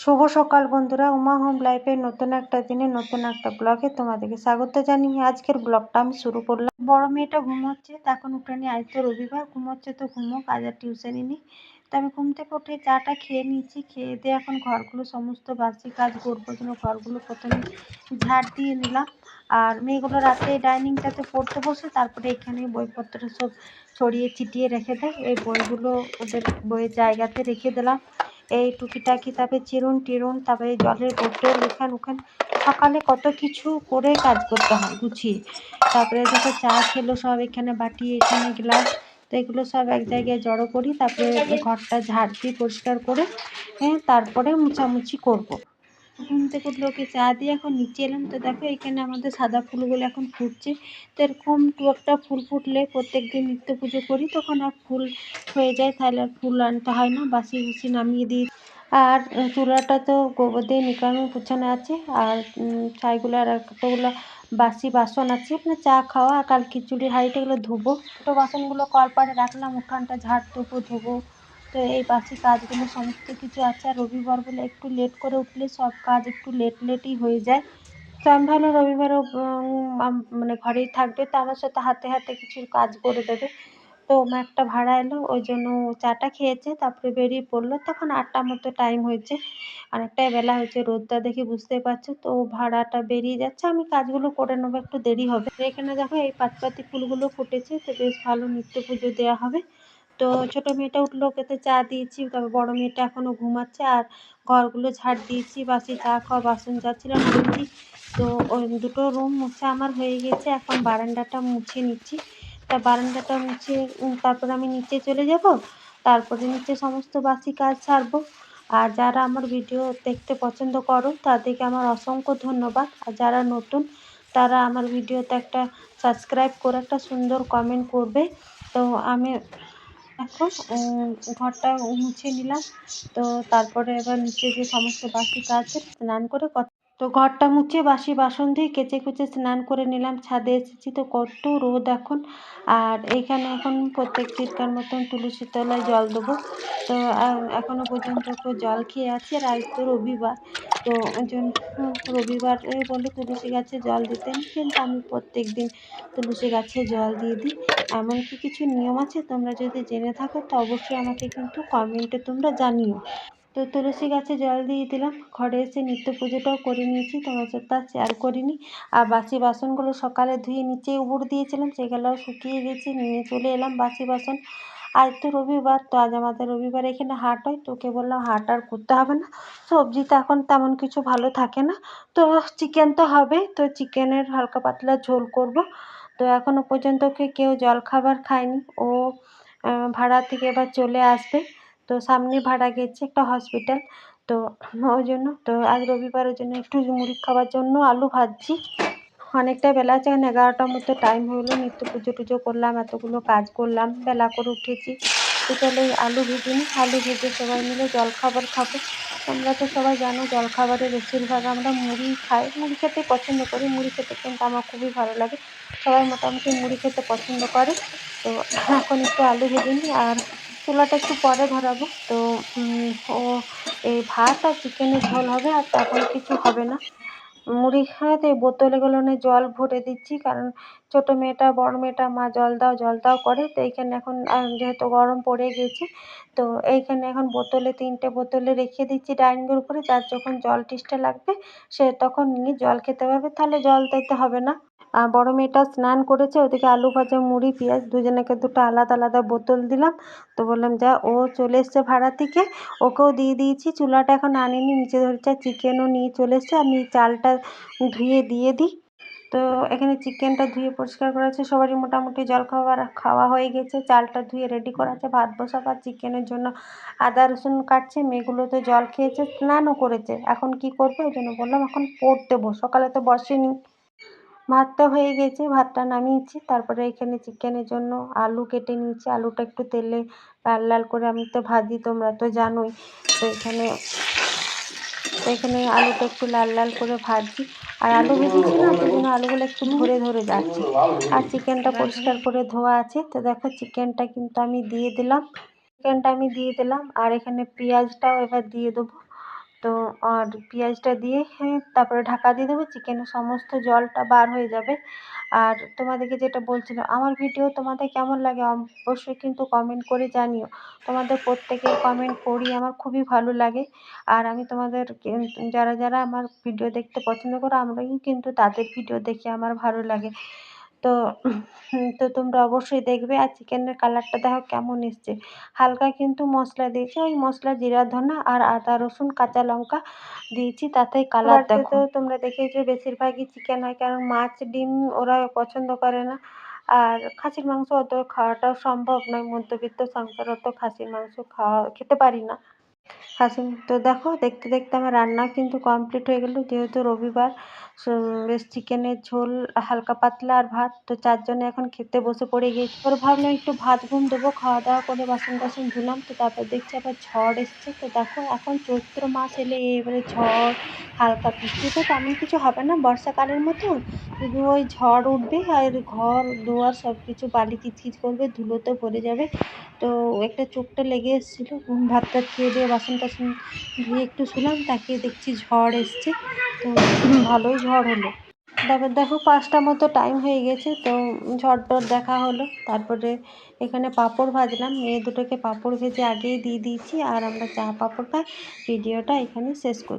শুভ সকাল বন্ধুরা, উমা হোম লাইফের নতুন একটা দিনে নতুন একটা ব্লগে তোমাদেরকে স্বাগত জানিয়ে আজকের ব্লগটা আমি শুরু করলাম। বড় মেয়েটা ঘুমোচ্ছে, তখন উঠানি আজ তো রবিবার, ঘুমোচ্ছে তো ঘুমোক, আজ আর টিউশনই নেই। তো আমি ঘুম থেকে উঠে চাটা খেয়ে নিয়েছি, খেয়ে দিয়ে এখন ঘরগুলো সমস্ত বাসি কাজ করব জন্য ঘরগুলো প্রথমে ঝাড় দিয়ে নিলাম। আর মেয়েগুলো রাতে ডাইনিংটাতে পড়তে বসে, তারপরে এখানে বইপত্র সব ছড়িয়ে ছিটিয়ে রেখে দেয়। এই বইগুলো ওদের বইয়ের জায়গাতে রেখে দিলাম। এই টুকিটাকি তারপরে চিরুন টিরুন তারপরে জলের বোতল এখান ওখান সকালে কত কিছু করে কাজ করতে হয় গুছিয়ে তারপরে দেখো চা খেলো সব, এখানে বাটি, এখানে গ্লাস, তো এগুলো সব এক জায়গায় জড়ো করি, তারপরে ঘরটা ঝাড় দিয়ে পরিষ্কার করে হ্যাঁ তারপরে মুছামুছি করব। ঘুম থেকে উঠলে, ওকে চা দিয়ে এখন নিচে এলাম। তো দেখো, এখানে আমাদের সাদা ফুলগুলো এখন ফুটছে। তো এরকম দু একটা ফুল ফুটলে প্রত্যেক দিন নিত্য পুজো করি, তখন আর ফুল হয়ে যায়, তাহলে আর ফুল আনতে হয় না, বাসি বুসি নামিয়ে দিই। আর চুলাটা তো গোবর দিয়ে নিকানো পোছানো আছে, আর ছাইগুলো আর কতগুলো বাসি বাসন আছে। আপনার চা খাওয়া আর কাল খিচুড়ির হাঁড়িটা এগুলো ধোবো। ছোটো বাসনগুলো কলপাড়ে রাখলাম, উঠানটা ঝাড় দেবো ধোবো। তো এই বাসি কাজগুলো সমস্ত কিছু আছে, আর রবিবার বলে একটু লেট করে উঠলে সব কাজ একটু লেট লেটই হয়ে যায়। তো আমি ভাবলাম রবিবারও মানে ঘরেই থাকবে, তো আমার সাথে হাতে হাতে কিছু কাজ করে দেবে। তো একটা ভাড়া এলো, ওই জন্য চাটা খেয়েছে, তারপরে বেরিয়ে পড়ল। তখন আটটা মতো টাইম হয়েছে। অনেকটাই বেলা হয়েছে, রোদটা দেখে বুঝতে পারছ। তো ভাড়াটা বেরিয়ে যাচ্ছে, আমি কাজগুলো করে নেব, একটু দেরি হবে। এখানে দেখো এই পাতপাতি ফুলগুলো ফুটেছে, তো বেশ ভালো নিত্য পুজো দেওয়া হবে। তো ছোটো মেয়েটা উঠল ওকে চা দিয়েছি তারপর বড়ো মেয়েটা এখনও ঘুমাচ্ছে আর ঘরগুলো ঝাড় দিয়েছি, বাসি চা খাওয়া, বাসন যাচ্ছিল মেরেছি তো ওই দুটো রুম মুছে আমার, হয়ে গেছে, এখন বারান্দাটা মুছে নিচ্ছি। তা বারান্দাটা মুছে তারপর আমি নিচে চলে যাব, তারপরে নিচে সমস্ত বাসি কাজ ছাড়বো আর যারা আমার ভিডিও দেখতে পছন্দ করো, তাদেরকে আমার অসংখ্য ধন্যবাদ। আর যারা নতুন, তারা আমার ভিডিওতে একটা সাবস্ক্রাইব করে একটা সুন্দর কমেন্ট করবে। তো আমি এখন ঘরটা মুছে নিলাম। তো তারপরে এবার নিচে যে সমস্ত বাসি কাজ স্নান করে তো ঘরটা মুছে বাসি বাসন দিয়ে কেচে কুচে স্নান করে নিলাম। ছাদে এসেছি তো কত রোদ এখন। আর এখানে এখন প্রত্যেক দিনকার মতন তুলসী তলায় জল দেবো। তো এখনও পর্যন্ত জল খেয়ে আছি। আর আজ তো রবিবার। তো জন্য রবিবার বলে তুলসী গাছে জল দিতেন কিন্তু আমি প্রত্যেক দিন তুলসী গাছে জল দিয়ে দিই। এমনকি কিছু নিয়ম আছে? তোমরা যদি জেনে থাকো তো অবশ্যই আমাকে কিন্তু কমেন্টে তোমরা জানিও। তো তুলসী গাছে জল দিয়ে দিলাম। ঘরে এসে নিত্য পুজোটাও করে নিয়েছি। তোমার সাথে আর শেয়ার করিনি। আর বাসি বাসনগুলো সকালে ধুয়ে নিচে উবুড় দিয়েছিলাম। সেগুলোও শুকিয়ে গেছে। নিয়ে চলে এলাম বাসি বাসন আজ তো রবিবার, তো আজ আমাদের রবিবার এখানে হাট হয়। তোকে বললাম হাট আর করতে হবে না। সবজি তো এখন তেমন কিছু ভালো থাকে না। তো চিকেন তো হবেই তো চিকেনের হালকা পাতলা ঝোল করব। তো এখনও পর্যন্ত কেউ জলখাবার খায়নি। ও ভাড়া থেকে এবার চলে আসবে। তো সামনে ভাড়া গেছে একটা হসপিটাল তো ওই জন্য, তো আজ রবিবারের জন্য একটু মুড়ি খাওয়ার জন্য আলু ভাজছি। অনেকটা বেলা আছে এখন এগারোটার মতো টাইম হলো নিত্য পুজো টুজো করলাম, এতগুলো কাজ করলাম, বেলা করে উঠেছি। তো চলো আলু ভেজে নিই। আলু ভেজে সবাই মিলে জলখাবার খাব। তোমরা তো সবাই জানো, জলখাবারে বেশিরভাগ আমরা মুড়ি খাই। মুড়ি খেতে পছন্দ করি। মুড়ি খেতে কিন্তু আমার খুবই ভালো লাগে। সবাই মোটামুটি মুড়ি খেতে পছন্দ করে। তো এখন একটু আলু ভেজে নিই আর চুলাটা একটু পরে ধরাবো তো ও, এই ভাত আর চিকেনের ঝোল হবে আর তখন কিছু হবে না। মুড়ি খাওয়াতে গুলোনে জল ভরে দিচ্ছি। কারণ ছোটো মেয়েটা, বড় মেয়েটা, মা জল দাও জল দাও করে। তো এইখানে এখন যেহেতু গরম পড়ে গেছে, তো এইখানে এখন বোতলে, তিনটে বোতলে রেখে দিচ্ছি ডাইনিংয়ের উপরে। যার যখন জল তেষ্টা লাগবে, সে তখন নিয়ে জল খেতে পারবে। তাহলে জল দিতে হবে না। বড় মেয়েটা স্নান করেছে, ওদিকে আলু ভাজা, মুড়ি, পেঁয়াজ, দুজনকে দুটো আলাদা আলাদা বোতল দিলাম। তো বললাম, যা, ও চলে এসছে ভাড়া থেকে। ওকেও দিয়ে দিয়েছি। চুলাটা এখন আনিনি নিচে ধরেছে, চিকেনও নিয়ে চলে এসছে। আমি চালটা ধুয়ে দিয়ে দিই। তো এখানে চিকেনটা ধুয়ে পরিষ্কার করা আছে। সবারই মোটামুটি জলখাবার খাওয়া হয়ে গেছে। চালটা ধুয়ে রেডি করা আছে। ভাত বসাবো আর চিকেনের জন্য আদা, রসুন কাটছে। মেয়েগুলো তো জল খেয়েছে, স্নানও করেছে। এখন কি করবে? ওই জন্য বললাম, এখন পড়তে দেবো সকালে তো বসেনি। ভাতটা হয়ে গেছে, ভাতটা নামিয়েছি। তারপরে এখানে চিকেনের জন্য আলু কেটে নিয়েছি। আলুটা একটু তেলে লাল লাল করে আমি তো ভাজি, তোমরা তো জানোই। তো এখানে তো এখানে আলুটা একটু লাল লাল করে ভাজছি আর আলু ভেজেছি না সেই জন্য আলুগুলো একটু ধরে ধরে যাচ্ছে। আর চিকেনটা পরিষ্কার করে ধোয়া আছে। তো দেখো চিকেনটা কিন্তু আমি দিয়ে দিলাম। চিকেনটা আমি দিয়ে দিলাম। আর এখানে পেঁয়াজটাও এবার দিয়ে দেবো। তো আর পেঁয়াজটা দিয়ে হ্যাঁ, তারপরে ঢাকা দিয়ে দেবো। চিকেনের সমস্ত জলটা বার হয়ে যাবে। আর তোমাদেরকে যেটা বলছিলাম আমার ভিডিও তোমাদের কেমন লাগে অবশ্যই কিন্তু কমেন্ট করে জানিও। তোমাদের প্রত্যেকের কমেন্ট পড়ি আমার খুবই ভালো লাগে। আর আমি তোমাদের যারা যারা আমার ভিডিও দেখতে পছন্দ করো আমরাই কিন্তু তাদের ভিডিও দেখে আমার ভালো লাগে। তো তো তোমরা অবশ্যই দেখবে। আর চিকেনের কালারটা দেখো কেমন এসছে। হালকা কিন্তু মশলা দিয়েছি। ওই মশলা জিরা ধনা আর আদা রসুন কাঁচা লঙ্কা দিয়েছি। তাতে কালার দেখো। তোমরা দেখেছ বেশিরভাগই চিকেন হয়। কারণ মাছ ডিম ওরা পছন্দ করে না। আর খাসির মাংস অত খাওয়াটাও সম্ভব নয়। মধ্যবিত্ত সংসার অত খাসির মাংস খাওয়া খেতে পারি না। খাসি তো দেখো, দেখতে দেখতে আমার রান্না কিন্তু কমপ্লিট হয়ে গেল। যেহেতু রবিবার বেশ চিকেনের ঝোল, হালকা পাতলা আর ভাত, তো চারজনে এখন খেতে বসে পড়ে গিয়েছি। পরে ভাবলাম একটু ভাত ঘুম দেবো, খাওয়া দাওয়া করে বাসন টাসন ধুলাম, তো তারপর দেখছি আবার ঝড় এসছে। তো দেখো, এখন চৈত্র মাস এলে এবারে ঝড়, হালকা বৃষ্টি, তো তেমন কিছু হবে না। বর্ষাকালের মতন শুধু ওই ঝড় উঠবে আর ঘর, দুয়ার সব কিছু বালি কিচকিচ করবে, ধুলোতে পড়ে যাবে। তো একটা চোখটা লেগে এসেছিল ভাত টাত খেয়ে দিয়ে বাসন টাসন ধুয়ে একটু শুলাম তাকে দেখছি ঝড় এসছে। তো ভালোই ঝড় হলো। তারপর দেখো, পাঁচটা মতো টাইম হয়ে গেছে, তো ঝড় টর দেখা হলো। তারপরে এখানে পাঁপড় ভাজলাম। মেয়ে দুটোকে পাঁপড় ভেজে আগেই দিয়ে দিয়েছি, আর আমরা চা পাঁপড় খাই। ভিডিওটা এখানে শেষ করছি